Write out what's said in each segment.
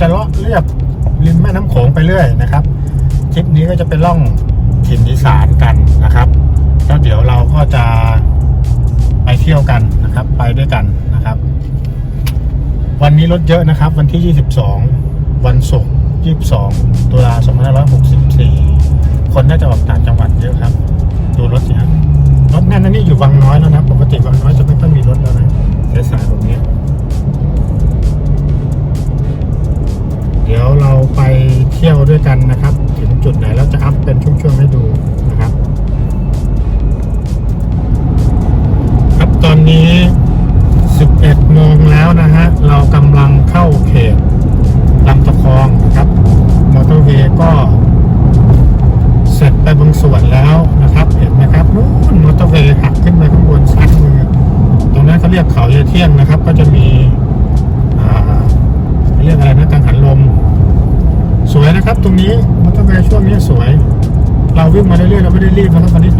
จะเลาะเรียบริมแม่น้ำโขงไปเรื่อยนะครับทริปนี้ก็จะเป็นล่องถิ่นอีสานกันนะครับแล้วเดี๋ยวเราก็จะไปเที่ยวกันนะครับ ไปด้วยกันนะครับ วันนี้รถเยอะนะครับ วันที่ 22 วันศุกร์22 ตุลา2564 คนน่าจะออกต่างจังหวัดเยอะครับ ดูรถสิครับรถแน่นนะนี่อยู่วังน้อยแล้วนะ ปกติวังน้อยจะไม่ค่อยมีรถแล้วนะสายๆแบบนี้ เดี๋ยวเราไปเที่ยวด้วยกันนะครับ ถึงจุดไหนแล้วจะอัพเป็นช่วงๆให้ดูนะครับ ครับตอนนี้ 11โมงแล้วนะฮะ เรากำลังเข้าเขตลำตะคองนะครับมอเตอร์เวย์ก็เสร็จไปบางส่วนแล้วนะครับ เห็นไหมครับนู้นมอเตอร์เวย์หักขึ้นไปข้างบนซ้ายมือตรงนั้นเขาเรียกเขาเยเที่ยงนะครับ ก็จะมีอ่าเรียกอะไรนะกังหันลม ส วยนะครับ ตรงนี้มอเตอร์เวย์ช่วงนี้สวย เราวิ่งมาเรื่อยๆเราไม่ได้รีบนะครับวันนี้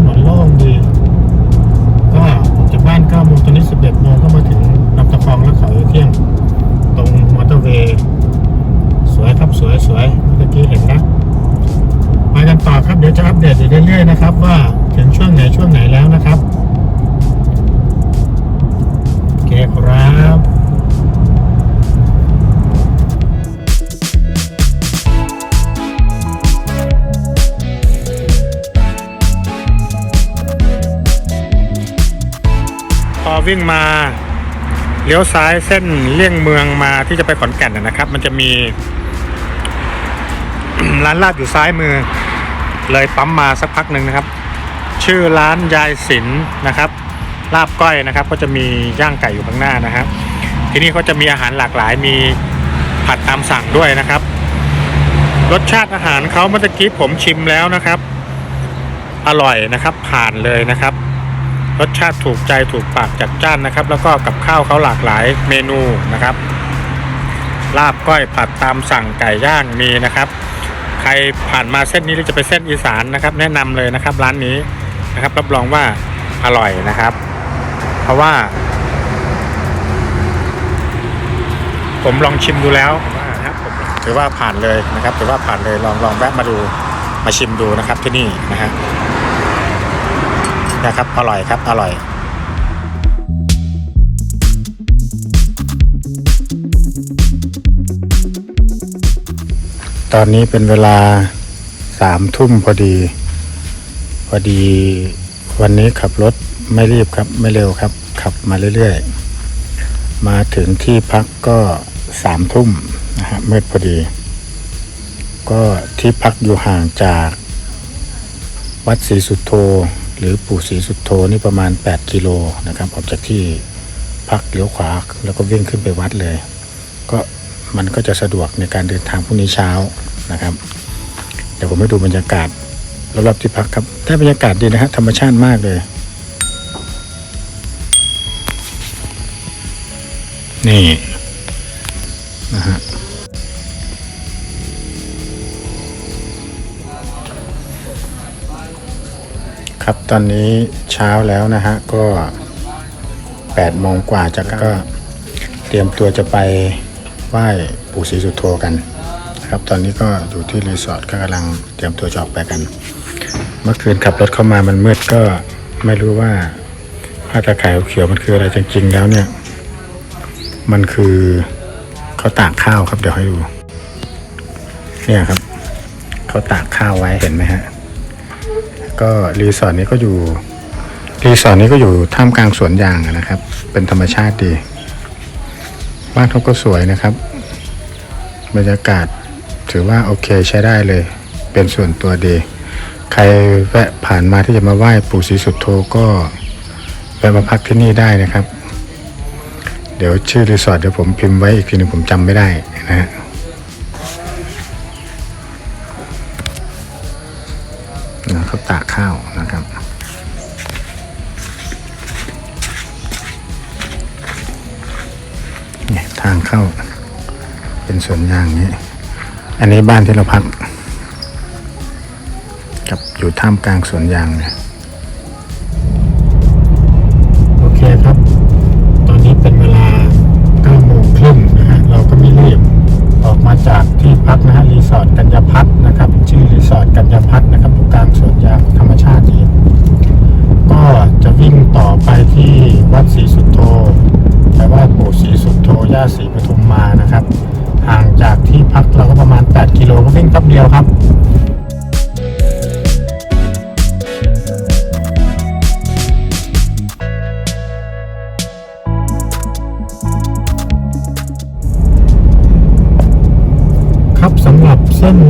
วิ่งมาเลี้ยวซ้ายเส้นเลี่ยงเมืองมาที่จะไปขอนแก่นนะครับ มันจะมีร้านลาบอยู่ซ้ายมือ เลยปั๊มมาสักพักหนึ่งนะครับ ชื่อร้านยายศิลป์นะครับ ลาบก้อยนะครับ ก็จะมีย่างไก่อยู่ข้างหน้านะครับ ที่นี่เขาจะมีอาหารหลากหลายมีผัดตามสั่งด้วยนะครับ รสชาติอาหารเขาเมื่อกี้ผมชิมแล้วนะครับ อร่อยนะครับ ผ่านเลยนะครับ รสชาติถูกใจถูกปากจัดจ้านนะครับ แล้วก็กับข้าวเขาหลากหลายเมนูนะครับ ลาบก้อยผัดตามสั่งไก่ย่างมีนะครับ ใครผ่านมาเส้นนี้หรือจะไปเส้นอีสานนะครับ แนะนำเลยนะครับ ร้านนี้นะครับ รับรองว่าอร่อยนะครับ เพราะว่า ผมลองชิมดูแล้วนะครับผมถือว่าผ่านเลยนะครับถือว่าผ่านเลยลองลองแวะมาดูมาชิมดูนะครับที่นี่นะฮะ นะครับ อร่อยครับ อร่อยตอนนี้เป็นเวลาสามทุ่มพอดี พอดีวันนี้ขับรถไม่รีบครับไม่เร็วครับ ขับมาเรื่อยๆ มาถึงที่พักก็สามทุ่มนะฮะมืดพอดี ก็ที่พักอยู่ห่างจาก วัดศรีสุโท หรือปู่ศรีสุดโทนี่ประมาณ 8 กิโลนะครับออกจากที่พักเลี้ยวขวาแล้วก็วิ่งขึ้นไปวัดเลย ก็มันก็จะสะดวกในการเดินทางพรุ่งนี้เช้านะครับ เดี๋ยวผมให้ดูบรรยากาศรอบๆที่พักครับได้บรรยากาศดีนะฮะธรรมชาติมากเลย นี่นะฮะ ครับตอนนี้เช้าแล้วนะฮะก็8โมงกว่าจะก็เตรียมตัวจะไปไหว้ปู่ศรีสุโธกันนะครับตอนนี้ก็อยู่ที่รีสอร์ทก็กำลังเตรียมตัวจะออกไปกัน เมื่อคืนขับรถเข้ามามันมืดก็ไม่รู้ว่าผ้าตะข่ายเขียวๆมันคืออะไรจริงๆแล้วเนี่ย มันคือเขาตากข้าวครับเดี๋ยวให้ดู เนี่ยครับเขาตากข้าวไว้เห็นไหมฮะ ก็รีสอร์ทนี้ก็อยู่รีสอร์ทนี้ก็อยู่ท่ามกลางสวนยางนะครับ เป็นธรรมชาติดีบ้านเขาก็สวยนะครับ บรรยากาศถือว่าโอเคใช้ได้เลย เป็นส่วนตัวดี ใครแวะผ่านมาที่จะมาไหว้ปู่ศรีสุดโธก็แวะมาพักที่นี่ได้นะครับ เดี๋ยวชื่อรีสอร์ทเดี๋ยวผมพิมพ์ไว้อีกทีหนึงผมจำไม่ได้นะฮะ เข้า เป็นสวนยางนี้ อันนี้บ้านที่เราพัก กับอยู่ท่ามกลางสวนยางเนี่ย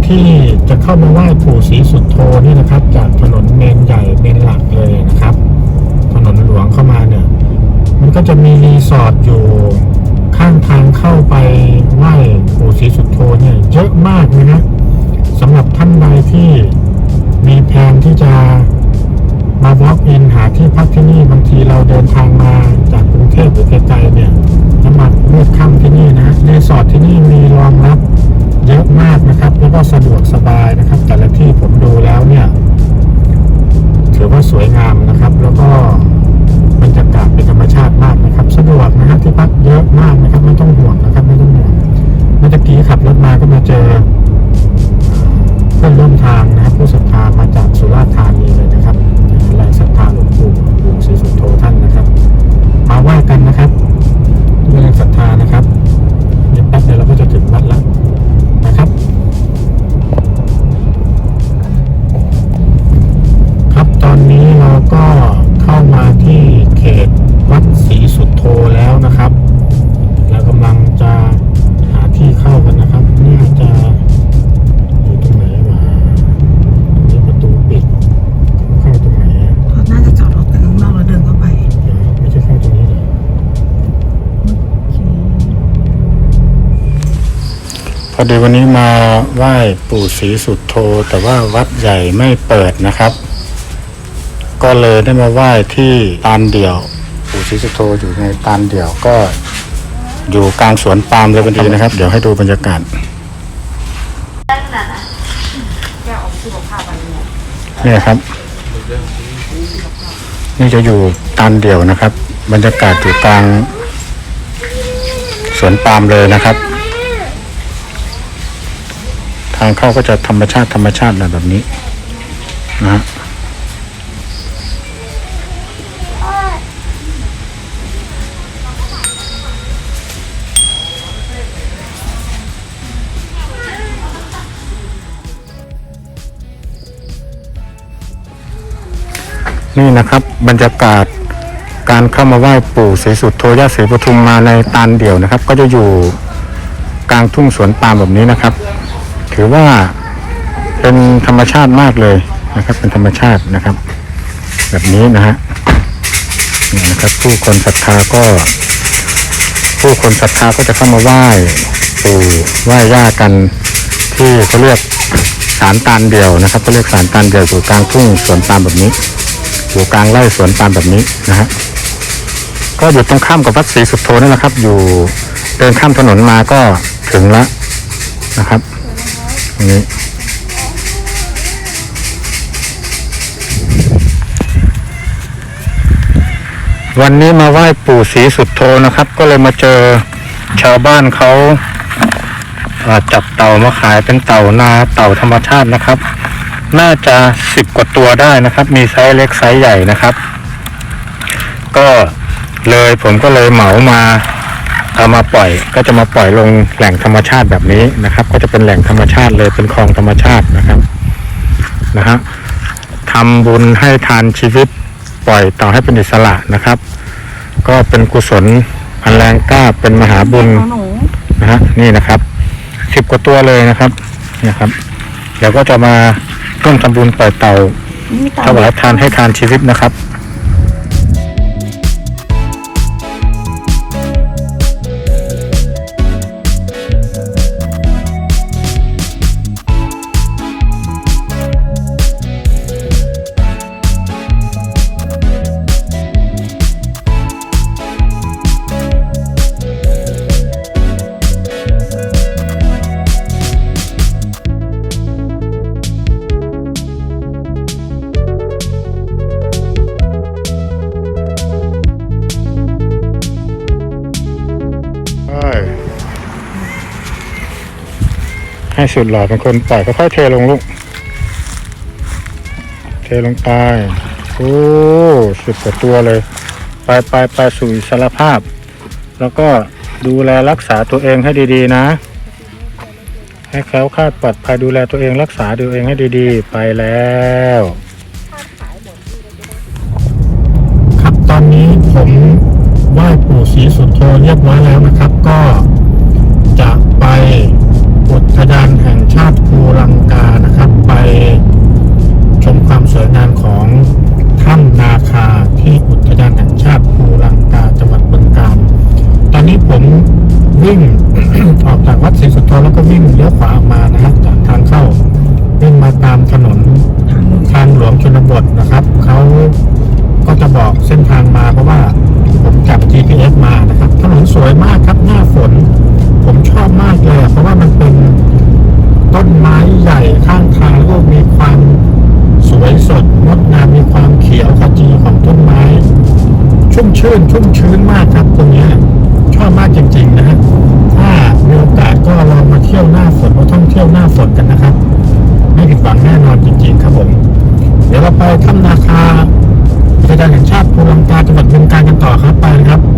ที่จะเข้ามาไหว้ปู่ศรีสุทโธนี่นะครับ จากถนนเมนใหญ่เมนหลักเลยนะครับ ถนนหลวงเข้ามาเนี่ย มันก็จะมีรีสอร์ทอยู่ข้างทางเข้าไปไหว้ปู่ศรีสุทโธเนี่ยเยอะมากเลยนะสำหรับท่านใดที่มีแผนที่จะมา walk in หาที่พักที่นี่บางทีเราเดินทางมาจากกรุงเทพหรือไกลๆเนี่ยแล้วมาเลือกค่ำที่นี่นะรีสอร์ทที่นี่มีรองรับ เยอะมากนะครับ แล้วก็สะดวกสบายนะครับ แต่ละที่ผมดูแล้วเนี่ยถือว่าสวยงามนะครับ แล้วก็บรรยากาศเป็นธรรมชาติมากนะครับ สะดวกนะครับที่พักเยอะมากนะครับ ไม่ต้องห่วงนะครับไม่ต้องห่วงเมื่อกี้ขับรถมาก็มาเจอเพื่อนร่วมทาง พอดีวันนี้มาไหว้ปู่ศรีสุทโธแต่ว่าวัดใหญ่ไม่เปิดนะครับ ก็เลยได้มาไหว้ที่ตานเดี่ยว ปู่ศรีสุทโธอยู่ในตานเดี่ยวก็อยู่กลางสวนปาล์มเลยพอดีนะครับ เดี๋ยวให้ดูบรรยากาศเนี่ยครับ นี่จะอยู่ตานเดี่ยวนะครับ บรรยากาศอยู่กลางสวนปาล์มเลยนะครับ ทางเข้าก็จะธรรมชาติธรรมชาติแบบนี้นะฮะนี่นะครับบรรยากาศการเข้ามาไหว้ปู่ศรีสุทโธย่าศรีปทุมมาในตาลเดี่ยวนะครับ ก็จะอยู่กลางทุ่งสวนปาล์มแบบนี้นะครับ ถือว่าเป็นธรรมชาติมากเลยนะครับ เป็นธรรมชาตินะครับ แบบนี้นะฮะนี่นะครับ ผู้คนศรัทธาก็ ผู้คนศรัทธาก็จะเข้ามาไหว้ปู่ไหว้ย่ากันที่เขาเรียกศาลตาลเดียวนะครับเขาเรียกศาลตาลเดียวอยู่กลางทุ่งสวนปามแบบนี้อยู่กลางไร่สวนปามแบบนี้นะฮะก็อยู่ตรงข้ามกับวัดศรีสุโธนั่นแหละครับ อยู่เดินข้ามถนนมาก็ถึงแล้วนะครับ นี้วันนี้มาไหว้ปู่ศรีสุดโทนะครับ ก็เลยมาเจอชาวบ้านเขาาจับเต่ามาขายเป็นเต่านาเต่าธรรมชาตินะครับ น่าจะสิบกว่าตัวได้นะครับ มีไซส์เล็กไซส์ใหญ่นะครับ ก็เลยผมก็เลยเหมามา เอามาปล่อยก็จะมาปล่อยลงแหล่งธรรมชาติแบบนี้นะครับ ก็จะเป็นแหล่งธรรมชาติเลยเป็นคลองธรรมชาตินะครับนะฮะทำบุญให้ทานชีวิตปล่อยต่อให้เป็นอิสระนะครับ ก็เป็นกุศลอันแรงกล้าเป็นมหาบุญหนูนะฮะนี่นะครับสิบกว่าตัวเลยนะครับเนี่ยครับ เดี๋ยวก็จะมาร่วมทำบุญปล่อยเต่ามีเต่าถวายทานให้ทานชีวิตนะครับ ให้สุดหล่อเป็นคนปล่อยค่อยๆเทลงลูก เทลงไป โอ้สิบกว่าตัวเลย ไปไปไปสู่อิสารภาพ แล้วก็ดูแลรักษาตัวเองให้ดีๆนะ ให้แคล้วคลาดปลอดภัยดูแลตัวเองรักษาตัวเองให้ดีๆ ไปแล้วครับตอนนี้ผมไหว้ปู่ศรีสุโธเรียบร้อยแล้วนะครับก็ ทยานแห่งชาติภูลังกานะครับ ไปชมความสวยงามของถ้ำนาคาที่อุทยานแห่งชาติภูลังกาจังหวัดบึงกาฬตอนนี้ผมวิ่ง ออกจากวัดศรีสุโธแล้วก็วิ่งเลี้ยวขวาออกมานะครับจากทางเข้าวิ่งมาตามถนนทางลงทางหลวงชนบทนะครับเขาก็จะบอกเส้นทางมาเพราะว่าผมจับ GPS มานะครับ ถนนสวยมากครับหน้าฝน ผมชอบมากเลยเพราะว่ามันเป็นต้นไม้ใหญ่ข้างทางแล้วก็มีความสวยสดงดงามมีความเขียวขจีของต้นไม้ ชุ่มชื่นชุ่มชื้นมากครับตรงนี้ชอบมากจริง ๆนะฮะถ้ามีโอกาสก็ลองมาเที่ยวหน้าฝนมาท่องเที่ยวหน้าฝนกันนะครับ ไม่ผิดหวังแน่นอนจริง ๆ ครับผมเดี๋ยวเราไปถ้ำนาคาอุทยานแห่งชาติภูลังกาจังหวัดบึงกาฬกันต่อครับไปครับ